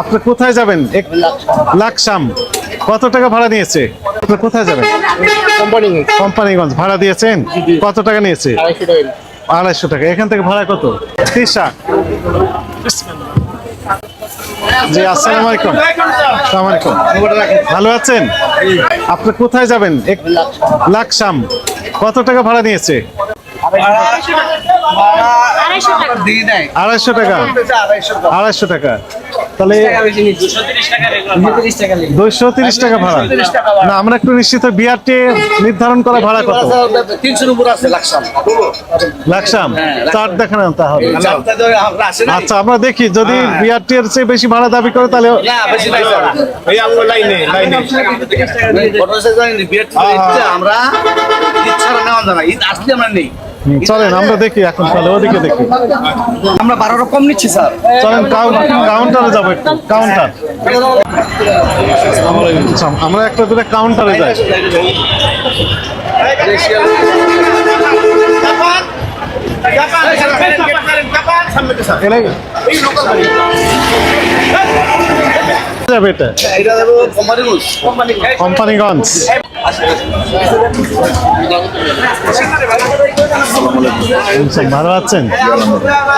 আপনি কোথায় যাবেন? এক লাকসাম। কত টাকা ভাড়া নিয়েছে? আপনি কোথায় যাবেন? কোম্পানি কোম্পানিগঞ্জ। ভাড়া দিয়েছেন? কত টাকা নিয়েছে? আড়াইশো টাকা। এখান থেকে ভাড়া কত? তিসা জি আসসালামু আলাইকুম। আসসালামু আলাইকুম। ভালো আছেন? আপনি কোথায় যাবেন? এক লাকসাম। কত টাকা ভাড়া নিয়েছে? আড়াইশো টাকা। আড়াইশো টাকা। তাহলে দুইশো তিরিশ টাকা ভাড়া। না আমরা একটু নিশ্চিত বিআরটি নির্ধারণ করা ভাড়া কত? তিনশোর উপর আছে লাকসাম। লাকসাম? চার দেখেন তাহলে। আচ্ছা আমরা দেখি যদি বিআরটি এর চেয়ে বেশি ভাড়া দাবি করে তাহলে না বেশি নাই স্যার এই আমরা লাইনে লাইনে। ইচ্ছা নেওয়া যায় ঈদ আসলে আমরা নেই। চলেন আমরা দেখি এখন তাহলে ওদিকে দেখি। আমরা বারো রকম নিচ্ছি স্যার। চলেন কাউন্টারে যাব একটু কাউন্টার আচ্ছা, আমরা একটা দূরে কাউন্টারে যাই। এলাই যাবে এটা? এটা দেবো কোম্পানি কোম্পানি কোম্পানিগঞ্জ। আচ্ছা, ভালো আছেন?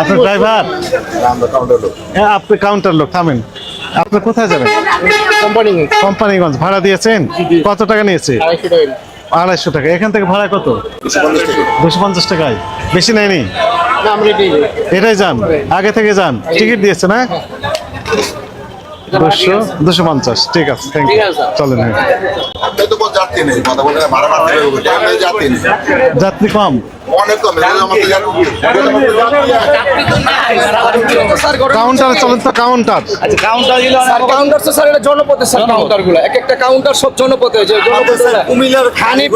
আপনার ড্রাইভার হ্যাঁ আপনি কাউন্টার লোক থামেন। আপনি কোথায় যাবেন? কোম্পানি কোম্পানিগঞ্জ ভাড়া দিয়েছেন? কত টাকা নিয়েছে? আড়াইশো টাকা। এখান থেকে ভাড়া কত? দুশো পঞ্চাশ টাকায়। বেশি নেয়নি? এটাই এটাই যান। আগে থেকে যান। টিকিট দিয়েছে না দুশো দুশো পঞ্চাশ ঠিক আছে থ্যাংক ইউ চলেন আপনি তো কোনো যাত্রী নেই কথা বলে ভাড়া মারতে হবে টাইমে যাত্রী নেই। যাত্রী কম। কাউন্টারে চলেন তো কাউন্টার আচ্ছা কাউন্টারগুলো কাউন্টার তো স্যার এটা জনপথে স্যার কাউন্টারগুলো এক একটা কাউন্টার সব জনপথে যে জনপথে কুমিল্লার হানিফ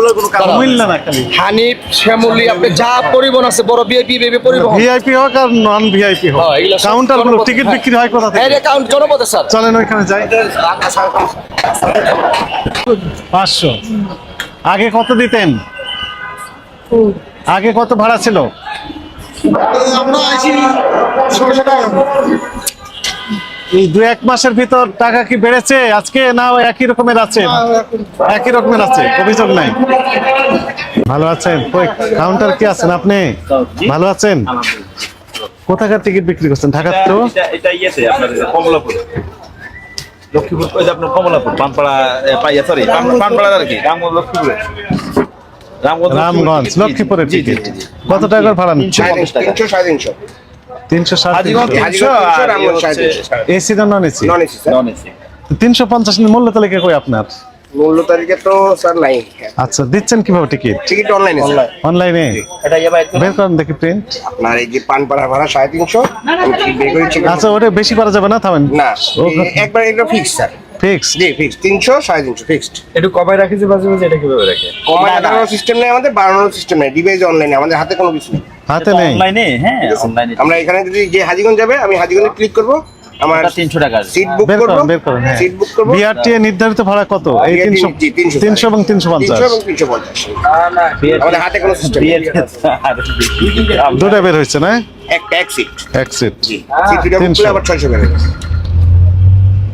মিলল না খালি হানিফ শ্যামলি আপনি যা পরিবহন আছে বড় বিআইপি বেবি পরিবহন। ভিআইপি হোক আর নন ভিআইপি হোক। হ্যাঁ, এগুলো সব কাউন্টারগুলো জনপথে, টিকিট হ্যাঁ। বিক্রি হয় কোথা হ্যাঁ থেকে এটা কাউন্ট জনপথে স্যার চলেন ওইখানে যাই। পাঁচশো। আগে কত দিতেন? আগে কত ভাড়া ছিল? আমরা আইছি ষোলোশো টাকা। এই দু এক মাসের ভিতর টাকা কি বেড়েছে আজকে না একই রকমের আছে? একই। রকমের আছে অভিযোগ নাই। ভালো আছেন? কাউন্টার কি আছেন আপনি? ভালো আছেন? কোথাকার টিকিট বিক্রি করছেন? ঢাকার তো? এটা এটা ইয়েতে আপনার কমলাপুর। লক্ষ্মীপুর আপনার কমলাপুর পানপাড়া পাইয়া সরি পানপাড়া আর কি। লক্ষ্মীপুরে। রামগঞ্জ লক্ষ্মীপুরের টিকিট। কত টাকার ভাড়া নিচ্ছে? তিনশো সাড়ে তিনশো। তিনশো এসি না নন এসি। তিনশো পঞ্চাশ মূল্য তালিকা কই আপনার? মূল্য তালিকা তো স্যার নাই। আচ্ছা দিচ্ছেন কীভাবে টিকিট টিকিট অনলাইনে অনলাইনে এটা বাইর করুন। বের করেন দেখি প্রিন্ট আপনার এই যে পানপাড়া ভাড়া সাড়ে তিনশো। আমি টিকিট বের করে check আচ্ছা ওটা বেশি করা যাবে না থামেন। না একবার এটা ফিক্স স্যার ফিক্স জি ফিক্স তিনশো সাড়ে তিনশো ফিক্সড একটু কবাই রাখি যে মাঝে মাঝে এটা কীভাবে রাখে? কমায় সিস্টেম নেই আমাদের বাড়ানোর সিস্টেম নেই ডিভাইস অনলাইনে আমাদের হাতে কোনো কিছু নেই। হাতে নেই। অনলাইনে হ্যাঁ অনলাইনে আমরা এখানে যদি যে হাজিগঞ্জ যাবে আমি হাজিগঞ্জে ক্লিক করব আমার তিনশো টাকা সিট বুক করব বের করেন হ্যাঁ। সিট বুক করব। বিআরটি নির্ধারিত ভাড়া কত? এই তিনশো এবং তিনশো পঞ্চাশ। এবং আমাদের হাতে কোনো সিস্টেম। দুটা বের হয়েছে না? এক এক সিট এক সিট জি সিট দুটো আবার যাবে এটা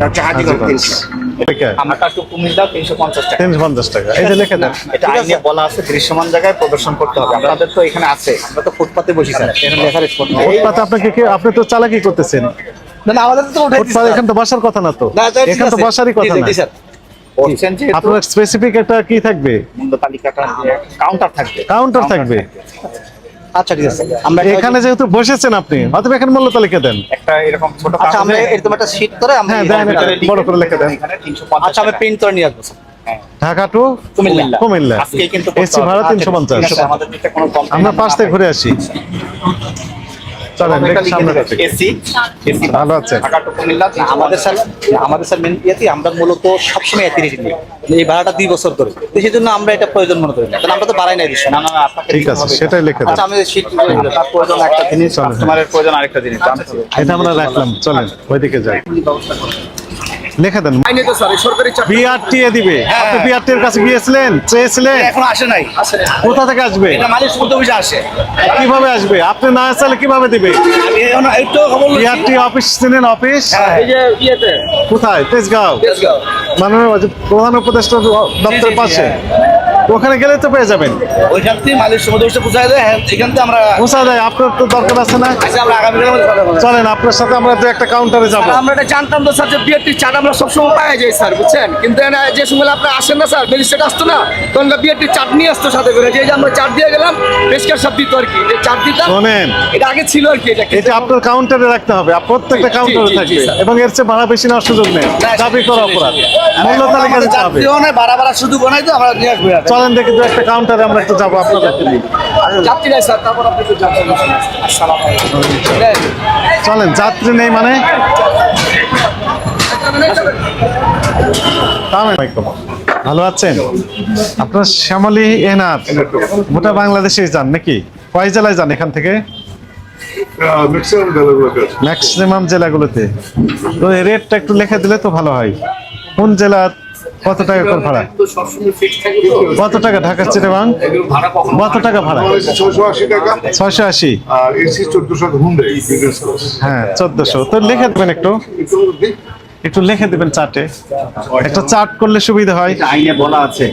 হচ্ছে হাজিগঞ্জ তিনশো আমার কাছে কুমিল্লা তিনশো পঞ্চাশ টাকা। তিনশো পঞ্চাশ টাকা। এই যে দেন এটা আইনে বলা আছে দৃশ্যমান জায়গায় প্রদর্শন করতে হবে। আপনাদের তো এখানে আছে আমরা তো ফুটপাতে বসি স্যার। এখানে লেখার স্পট ফুটপাতে আপনাকে কি আপনি তো চালাকি করতেছেন। না আমাদের তো উঠাই ফুটপাত এখান তো বসার কথা না তো। না স্যার, তো বসারই কথা না। আপনার স্পেসিফিক একটা কি থাকবে? মূল্য তালিকাটা কাউন্টার থাকবে। কাউন্টার থাকবে। আচ্ছা ঠিক আছে। আমরা এখানে যেহেতু বসেছেন আপনি হয়তো এখানে মূল্য তালিকা দেন। একটা এরকম ছোট আচ্ছা আমরা এরকম একটা শীট করে আমরা হ্যাঁ দেন বড় করে লিখে দেন। এখানে 350 আচ্ছা আমি প্রিন্ট করে নিয়ে আসব ঢাকা টু কুমিল্লা। কুমিল্লা। আজকে কিন্তু এসি ভাড়া তিনশো পঞ্চাশ। ঠিক আছে, আমাদের দিতে কোনো কম আমরা পাশ থেকে ঘুরে আসি। চলেন দেখি সামনে থেকে। AC AC. ভালো আছে। ঢাকা টু কুমিল্লা না, আমাদের স্যার আমাদের স্যার মেন ইয়েতে আমরা মূলত সবসময় একই রেটে নিই এই ভাড়াটা দুই বছর ধরে। তো সেই জন্য আমরা এটা প্রয়োজন মনে করি না। কারণ আমরা তো বাড়াই নাই দিচ্ছি না না না, আপনাকে ঠিক আছে সেটাই লিখে আচ্ছা আমি তার প্রয়োজন একটা জিনিস। কাস্টমারের প্রয়োজন আরেকটা জিনিস। এটা আমরা রাখলাম। চলেন ওইদিকে যাই। লিখে দেন। আইনে তো স্যার সরকারি চাকরি বিআরটি এ দিবে। আপনি বিআরটি এর কাছে গিয়েছিলেন? চেয়েছিলেন? এখন আসে নাই। কোথা থেকে আসবে? এটা মালিক আসে। কীভাবে আসবে? আপনি না আসলে কীভাবে দিবে? একটু খবর বিআরটি অফিস চিনেন অফিস এই যে ইয়েতে। কোথায়? তেজগাঁও। তেজগাঁও। মানে প্রধান উপদেষ্টা দপ্তরের পাশে। ওখানে গেলে তো পেয়ে যাবেন। ওইখান থেকে মালিক সমুদ্র পৌঁছায় দেয় হ্যাঁ, এখান থেকে আমরা পৌঁছা দেয় আপনার তো দরকার আছে না? আচ্ছা আমরা বলব। চলেন আপনার সাথে আমরা দু একটা কাউন্টারে যাব। আমরা এটা জানতাম তো স্যার যে বিয়েটির চাট আমরা সবসময় পাওয়া যায় স্যার বুঝছেন? কিন্তু যে সময় আপনি আসেন না স্যার ম্যাজিস্ট্রেট আসতো না তখন বিয়েটির চাট নিয়ে আসতো সাথে করে। যে আমরা চাট দিয়ে গেলাম পেশকার সব দিত আর কি। যে চাট দিতাম শোনেন। এটা আগে ছিল আর কি এটা এটা আপনার কাউন্টারে রাখতে হবে প্রত্যেকটা কাউন্টারে থাকবে। এবং এর চেয়ে ভাড়া বেশি নেওয়ার সুযোগ নেই। দাবি করা অপরাধ। মূল্য তালিকা দিতে হবে বাড়া বাড়া শুধু বানাই তো আমরা নিয়ে আসব। চলেন দেখি দু একটা কাউন্টারে আমরা একটু যাব আপনাদের যাত্রী নাই স্যার তারপর আপনি তো যাত্রী আসসালামু আলাইকুম। চলেন যাত্রী নেই মানে। ভালো আছেন? আপনার শ্যামলী এনার গোটা বাংলাদেশে যান নাকি? কয় জেলায় যান এখান থেকে? ম্যাক্সিমাম জেলাগুলোতে। তো রেটটা একটু লিখে দিলে তো ভালো হয়। কোন জেলা কত টাকা করে ভাড়া? কত টাকা ঢাকা চিটাবাং কত টাকা ভাড়া? ছশো আশি টাকা ছয়শো আশি। হ্যাঁ চোদ্দশো। তো লিখে দেবেন একটু। একটু লিখে দেবেন চার্টে একটা চার্ট করলে সুবিধা হয়। আইনে বলা আছে।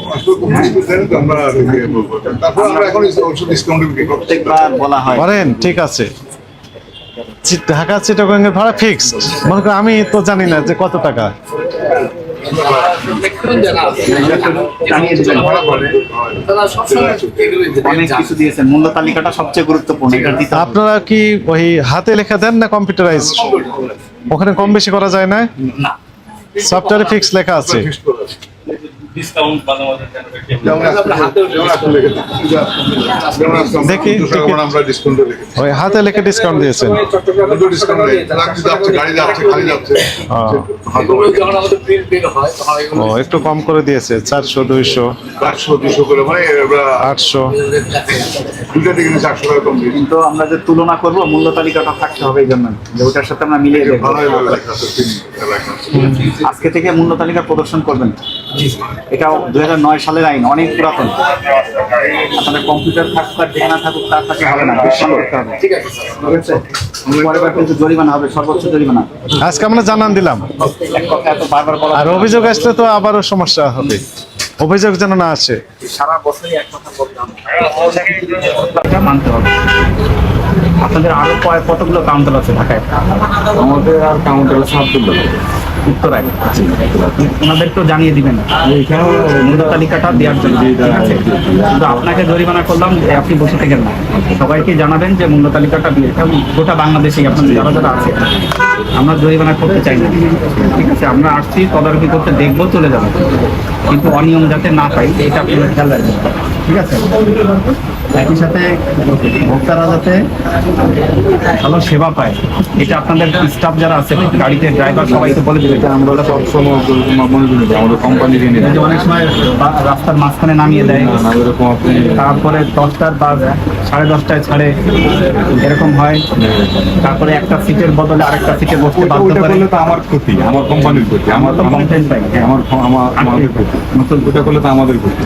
করেন ঠিক আছে। ঢাকা চিটাগং এর ভাড়া ফিক্সড মনে করেন আমি তো জানি না যে কত টাকা। আপনারা কি ওই হাতে লেখা দেন না কম্পিউটারাইজ? ওখানে কম বেশি করা যায় না? না। সফটওয়্যারে ফিক্স লেখা আছে। ফিক্সড করা আছে। যেমন আজকে- যেমন আজকে লিখেছি। যেমন আজকে আমরা দেখি, 200 টাকা টিকিট। করে আমরা ডিসকাউন্টে রেখেছি ওই হাতে লেখে ডিসকাউন্ট দিয়েছেন। দুটো ডিসকাউন্ট নেই লাগছে যাচ্ছে গাড়ি যাচ্ছে খালি যাচ্ছে। হাতে ও একটু কম করে দিয়েছে চারশো দুইশো। আটশো মানে আটশো। থেকে নিচে আটশো টাকা কম কিন্তু আমরা যে তুলনা করব মূল্য তালিকাটা থাকতে হবে এই জন্য। যে ওটার সাথে আমরা মিলিয়ে আজকে থেকে মূল্য তালিকা প্রদর্শন করবেন। এটাও দুই হাজার নয় সালের আইন অনেক পুরাতন। আপনাদের কম্পিউটার থাকুক আর যেখানে থাকুক তার সাথে হবে না ঠিক আছে পরের কিন্তু জরিমানা হবে সর্বোচ্চ জরিমানা। আজকে আমরা জানান দিলাম। এক কথা এত বারবার বলা আর অভিযোগ আসলে তো আবারও সমস্যা হবে। অভিযোগ যেন না আসে। সারা বছরই এক কথা বলতাম মানতে হবে। আপনাদের আরও কয় কতগুলো কাউন্টার আছে ঢাকায়? আমাদের আর কাউন্টার সাতগুলো উত্তরায় ওনাদেরকেও জানিয়ে দিবেন। মূল্য তালিকাটা দেওয়ার জন্য। ঠিক আছে? কিন্তু আপনাকে জরিমানা করলাম যে আপনি বসে থাকেন না। সবাইকে জানাবেন যে মূল্য তালিকাটা দিয়ে গোটা বাংলাদেশেই আপনাদের যারা যারা আছে আমরা জরিমানা করতে চাই না। ঠিক আছে? আমরা আসছি তদারকি করতে দেখব চলে যাব। কিন্তু অনিয়ম যাতে না পাই এটা আপনারা খেয়াল রাখবেন। ঠিক আছে? একই সাথে ভোক্তারা যাতে ভালো সেবা পায় এটা আপনাদের স্টাফ যারা আছে গাড়িতে ড্রাইভার সবাইকে বলে দেবে। এটা আমরা সবসময় আমাদের কোম্পানি অনেক সময় রাস্তার মাঝখানে নামিয়ে দেয়। তারপরে দশটার বা সাড়ে দশটায় ছাড়ে এরকম হয়। তারপরে একটা সিটের বদলে আরেকটা সিটে বসতে বাধ্য করে। তো আমার ক্ষতি আমার কোম্পানির ক্ষতি। আমার তো complaint পাই। আমার আমার আমাদের ক্ষতি। নতুন ওইটা করলে তো আমাদের ক্ষতি।